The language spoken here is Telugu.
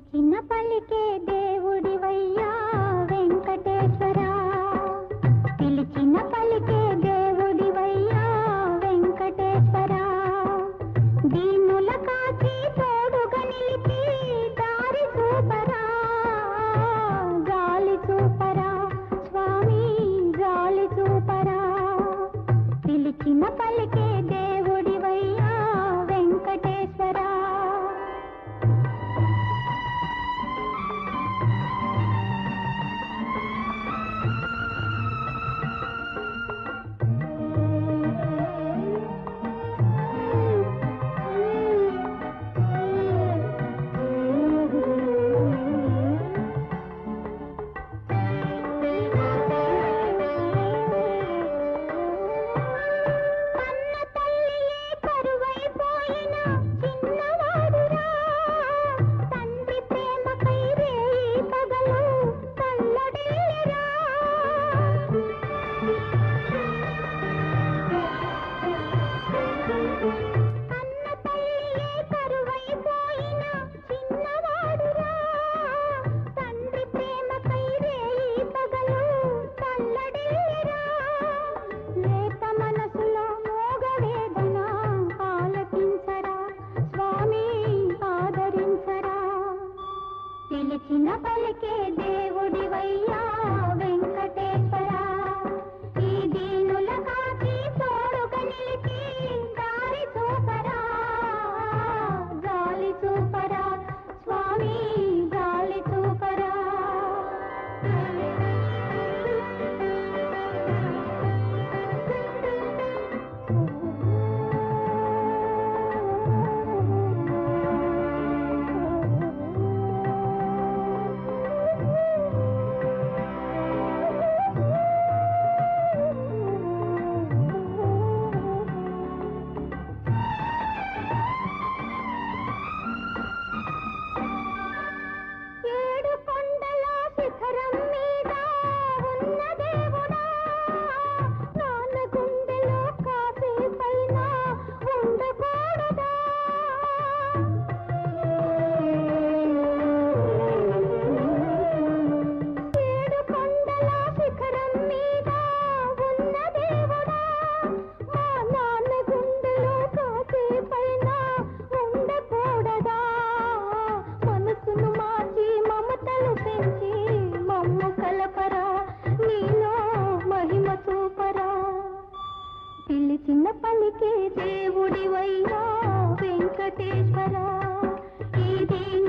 పిలిచిన పలికే దేవుడివయ్యా వెంకటేశ్వరా. పిలిచిన చిన్న దేవుడి దేవుడివయ్యా వెంకటేశ్వర. ఇది